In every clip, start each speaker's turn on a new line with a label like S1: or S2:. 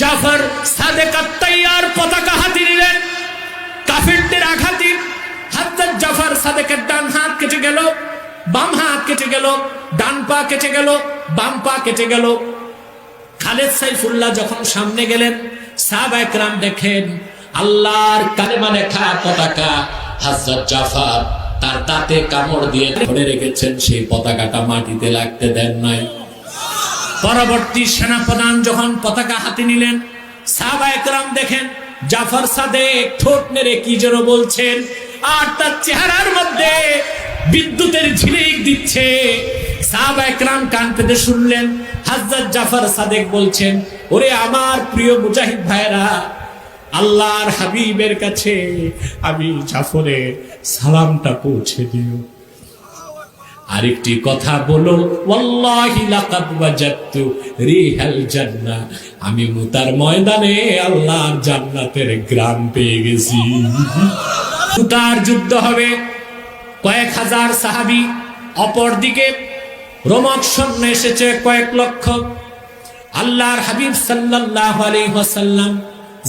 S1: জাফর সাদেক আত্মাইয়ার পতাকা হাতে নিলেন। কাফিরদের আঘাতে হাজরত জাফর সাদেকের ডান হাত কেটে গেল, বাম হাত কেটে গেল, ডান পা কেটে গেল, বাম পা কেটে গেল। খালেদ সাইফুল্লাহ যখন সামনে গেলেন সাহাবা একরাম দেখেন, আল্লাহর কালেমা লেখা পতাকা হযরত জাফর তার দাঁতে কামড় দিয়ে ধরে রেখেছেন, সেই পতাকাটা মাটিতে লাগতে দেন নাই। পরবর্তী সেনাপ্রধান যখন পতাকা হাতে নিলেন, সাহাবা দেখেন, জাফর সাদেক ঠোঁট নেড়ে কি যেন বলছেন, আর তার চেহারার মধ্যে বিদ্যুতের ঝিলিক দিচ্ছে। সাহাবা কান পেতে শুনলেন, হাজরত জাফর সাদেক বলছেন, ওরে আমার প্রিয় মুজাহিদ ভাইরা আল্লাহর হাবিবের কাছে আমি জাফরের সালামটা পৌঁছে দিও আরেকটি কথা বলো আমি মুতার ময়দানে আল্লাহর জান্নাতের গ্রাম পেয়ে গেছি। তার যুদ্ধ হবে। কয়েক হাজার সাহাবি অপরদিকে রোমক স্বপ্নে এসেছে কয়েক লক্ষ। আল্লাহর হাবিব সাল্লাহ আলহ্লাম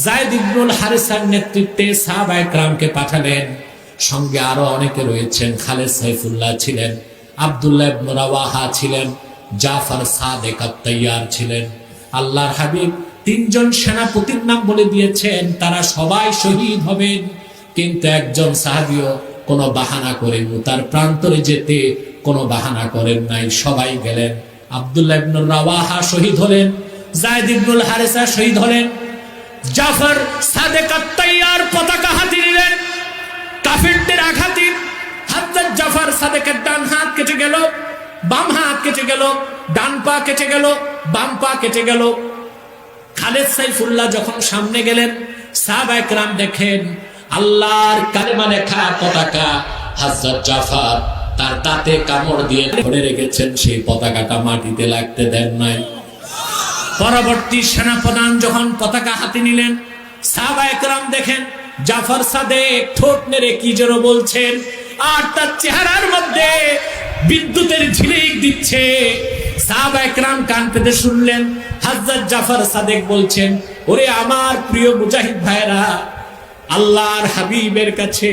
S1: জায়দ ইবনুল হারিসার নেতৃত্বে সাহাবায় গ্রামকে পাঠালেন। সঙ্গে আরও অনেকে রয়েছেন, খালেদ সাইফুল্লাহ ছিলেন। আব্দুল্লাহ রাওয়াহা ছিলেন, জাফর সাদেক আত-তাইয়ার ছিলেন। আল্লাহর হাবিব তিনজন সেনাপতির নাম বলে দিয়েছেন, তারা সবাই শহীদ হবেন। কিন্তু একজন সাহাবীও কোনো বাহানা করেন তার প্রান্তরে যেতে কোনো বাহানা করেন নাই, সবাই গেলেন। আব্দুল্লাহ রাওয়াহা শহীদ হলেন, জায়েদ ইবনুল হারিসা শহীদ হলেন, জাফর সাদেক আত-তাইয়ার পতাকা হাতে নিলেন। সাদেকের ডান হাত কেটে গেল, বাম হাত কেটে গেল, ডান পা কেটে গেল, বাম পা কেটে গেল। খালেদ সাইফুল্লাহ যখন সামনে গেলেন সাহাবা একরাম দেখেন, আল্লাহর কালেমা লেখা পতাকা হযরত জাফর তার দাঁতে কামড় দিয়ে ধরে রেখেছেন, সেই পতাকাটা মাটিতে লাগতে দেন নাই। পরবর্তী সেনাপ্রধান যখন পতাকা হাতে নিলেন সাহাবা একরাম দেখেন, জাফর সাদেক ঠোঁট নেড়ে কি যেন বলছেন আর তার চেহারার মধ্যে বিদ্যুতের ঝিলিক দিচ্ছে। সাহাবা একরাম কান পেতে শুনলেন, হাজরত জাফর সাদেক বলছেন, ওরে আমার প্রিয় মুজাহিদ ভাইরা আল্লাহর হাবিবের কাছে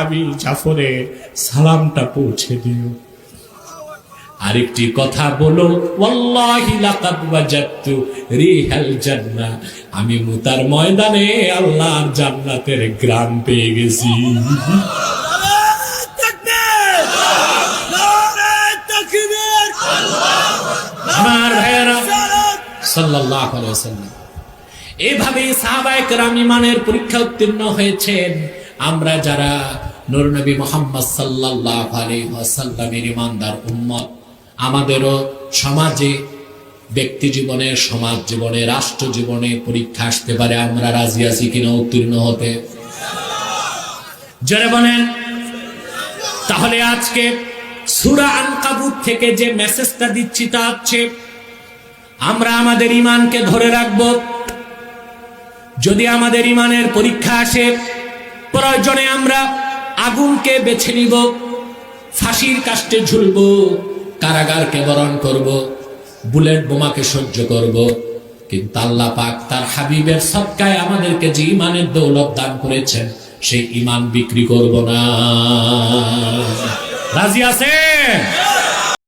S1: আমি জাফরের সালামটা পৌঁছে দিও আরেকটি কথা বলো আমি মুতার ময়দানে আল্লাহর জান্নাতের গ্রাম পেয়ে গেছি। আমার ভাইয়েরা, সাল্লাল্লাহু আলাইহি ওয়াসাল্লাম। এইভাবে সাহাবায়ে কেরাম ইমানের পরীক্ষা উত্তীর্ণ হয়েছেন। আমরা যারা নূর নবী মোহাম্মদ সাল্লাল্লাহু আলাইহি ওয়াসাল্লামের ইমানদার উম্মত, আমাদেরও সমাজে, ব্যক্তি জীবনে, সমাজ জীবনে, রাষ্ট্র জীবনে পরীক্ষা আসতে পারে। আমরা রাজি আছি কিনা উত্তীর্ণ হতে? জোরে বলেন। তাহলে আজকে সুরা আনকাবুত থেকে যে মেসেজটা দিচ্ছি তা হচ্ছে, আমরা আমাদের ইমানকে ধরে রাখব। যদি আমাদের ইমানের পরীক্ষা আসে, প্রয়োজনে আমরা আগুনকে বেছে নিব, ফাঁসির কাষ্টে ঝুলব, কারাগারকে বরণ করব, বুলেট বোমাকে সহ্য করব। কিন্তু আল্লাহ পাক তার হাবিবের সবকায় আমাদেরকে যে ইমানের দৌলত দান করেছেন, সেই ইমান বিক্রি করব না। রাজি আছে